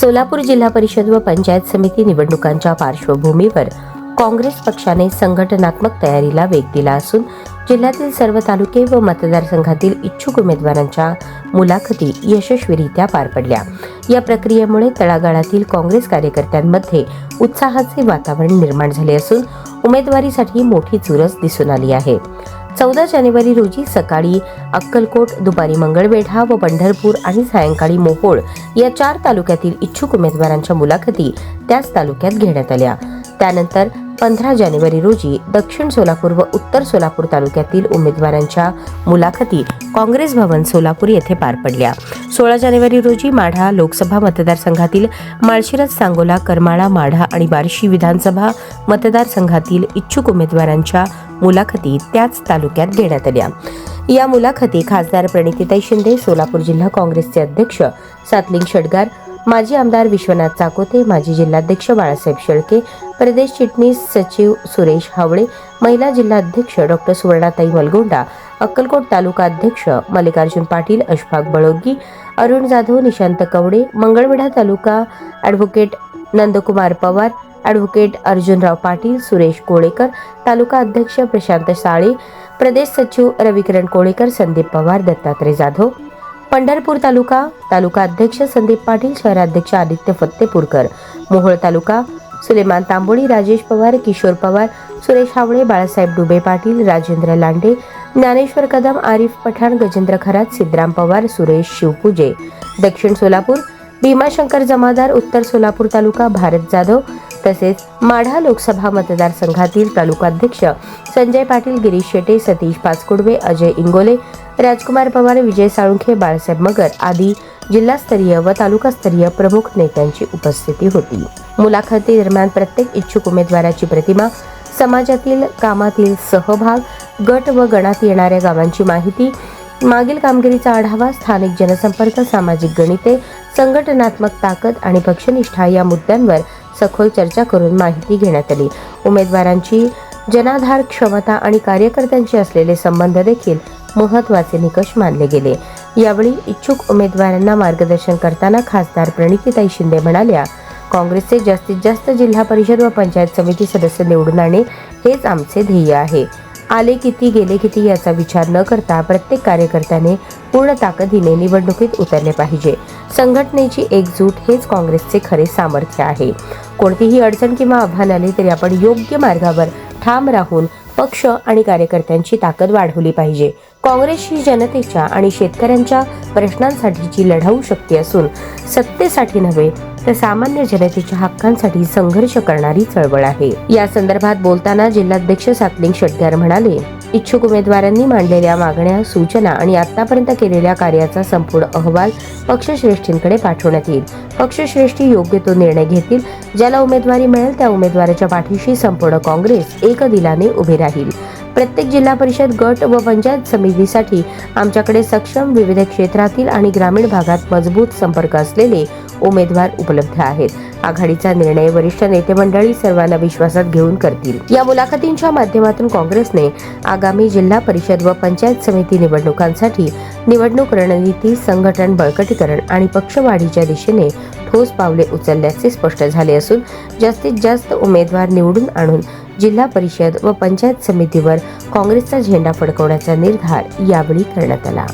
सोलापूर जिल्हा परिषद व पंचायत समिती निवडणुकांच्या पार्श्वभूमीवर काँग्रेस पक्षाने संघटनात्मक तयारीला वेग दिला असून जिल्ह्यातील सर्व तालुके व मतदारसंघातील इच्छुक उमेदवारांच्या मुलाखती यशस्वीरित्या पार पडल्या. या प्रक्रियेमुळे तळागाळातील काँग्रेस कार्यकर्त्यांमध्ये उत्साहाचे वातावरण निर्माण झाले असून उमेदवारीसाठी मोठी चुरस दिसून आली आहे. चौदा जानेवारी रोजी सकाळी अक्कलकोट दुपारी मंगळवेढा व पंढरपूर आणि सायंकाळी मोहोळ या चार तालुक्यातील इच्छुक उमेदवारांच्या मुलाखती त्याच तालुक्यात घेण्यात आल्या. त्यानंतर पंधरा जानेवारी रोजी दक्षिण सोलापूर व उत्तर सोलापूर तालुक्यातील उमेदवारांच्या मुलाखती काँग्रेस भवन सोलापूर येथे पार पडल्या. सोळा जानेवारी रोजी माढा लोकसभा मतदारसंघातील माळशिरस सांगोला करमाळा माढा आणि बार्शी विधानसभा मतदारसंघातील इच्छुक उमेदवारांच्या मुलाखती त्याच तालुक्यात घेण्यात आल्या. या मुलाखती खासदार प्रणितीताई शिंदे सोलापूर जिल्हा काँग्रेसचे अध्यक्ष सातलिंग षडगार माजी आमदार विश्वनाथ चाकोते माजी जिल्हाध्यक्ष बाळासाहेब शेळके प्रदेश चिटणीस सचिव सुरेश हावळे महिला जिल्हाध्यक्ष डॉक्टर सुवर्णाताई मलगोंडा अक्कलकोट तालुका अध्यक्ष मल्लिकार्जुन पाटील अशफाक बळोगी अरुण जाधव निशांत कवडे मंगळवेढा तालुका ॲडव्होकेट नंदकुमार पवार ॲडव्होकेट अर्जुनराव पाटील सुरेश कोळेकर तालुका अध्यक्ष प्रशांत साळे प्रदेश सचिव रविकिरण कोळेकर संदीप पवार दत्तात्रय जाधव पंढरपूर तालुका तालुका अध्यक्ष संदीप पाटील शहराध्यक्ष आदित्य फत्तेपूरकर. मोहोळ तालुका सुलेमान तांबोळी राजेश पवार किशोर पवार सुरेश हावळे बाळासाहेब डुबे पाटील राजेंद्र लांडे ज्ञानेश्वर कदम आरिफ पठाण गजेंद्र खरात सिद्धराम पवार सुरेश शिवपूजे. दक्षिण सोलापूर भीमाशंकर जमादार उत्तर सोलापूर तालुका भारत जाधव तसेच माढा लोकसभा मतदारसंघातील तालुकाध्यक्ष संजय पाटील गिरीश शेटे सतीश पाचकुडवे अजय इंगोले राजकुमार पवार विजय साळुंखे बाळासाहेब मगर आदी जिल्हास्तरीय व तालुकास्तरीय प्रमुख नेत्यांची उपस्थिती होती. मुलाखती दरम्यान प्रत्येक इच्छुक उमेदवाराची प्रतिमा समाजातील कामातील सहभाग गट व गणात येणाऱ्या गावांची माहिती मागील कामगिरीचा आढावा स्थानिक जनसंपर्क सामाजिक गणिते संघटनात्मक ताकद आणि पक्षनिष्ठा या मुद्द्यांवर सखोल चर्चा करून माहिती घेण्यात आली. उमेदवारांची जनाधार क्षमता आणि कार्यकर्त्यांशी असलेले संबंध देखील महत्त्वाचे निकष मानले गेले. यावेळी इच्छुक उमेदवारांना मार्गदर्शन करताना खासदार प्रणितीताई शिंदे म्हणाल्या काँग्रेसचे जास्तीत जास्त जिल्हा परिषद व पंचायत समिती सदस्य निवडून आणणे हेच आमचे ध्येय आहे. आले किती गेले किती याचा विचार न करता प्रत्येक कार्यकर्त्याने पूर्ण ताकदीने निवडणुकीत उतरले पाहिजे. संघटनेची एकजूट हेच काँग्रेसचे खरे सामर्थ्य आहे. कोणतीही अडचण किंवा आव्हान आले तरी आपण योग्य मार्गावर ठाम राहून पक्ष आणि कार्यकर्त्यांची ताकद वाढवली पाहिजे. काँग्रेस ही जनतेच्या आणि शेतकऱ्यांच्या प्रश्नांसाठीची लढाऊ शक्ती असून सत्तेसाठी नव्हे तर सामान्य जनतेच्या हक्कांसाठी संघर्ष करणारी चळवळ आहे. या संदर्भात बोलताना जिल्हाध्यक्ष सातलिंग शेटकर म्हणाले इच्छुक उमेदवारांनी मांडलेल्या मागण्या सूचना आणि आतापर्यंत केलेल्या कार्याचा संपूर्ण अहवाल पक्षश्रेष्ठींकडे पाठवण्यात येईल. पक्षश्रेष्ठी योग्य तो निर्णय घेतील ज्याला उमेदवारी मिळेल त्या उमेदवाराच्या पाठीशी संपूर्ण काँग्रेस एकदिलाने उभे राहील. प्रत्येक जिल्हा परिषद गट व पंचायत समितीसाठी आमच्याकडे सक्षम विविध क्षेत्रातील आणि ग्रामीण भागात मजबूत संपर्क असलेले उमेदवार उपलब्ध आहेत. आघाडीचा निर्णय वरिष्ठ नेते मंडळी सर्वांना विश्वासात घेऊन करतील. या मुलाखतींच्या माध्यमातून काँग्रेसने आगामी जिल्हा परिषद व पंचायत समिती निवडणुकांसाठी निवडणूक रणनीती संघटन बळकटीकरण आणि पक्षवाढीच्या दिशेने ठोस पावले उचलल्याचे स्पष्ट झाले असून जास्तीत जास्त उमेदवार निवडून आणून जिल्हा परिषद व पंचायत समितीवर काँग्रेसचा झेंडा फडकवण्याचा निर्धार यावेळी करण्यात आला.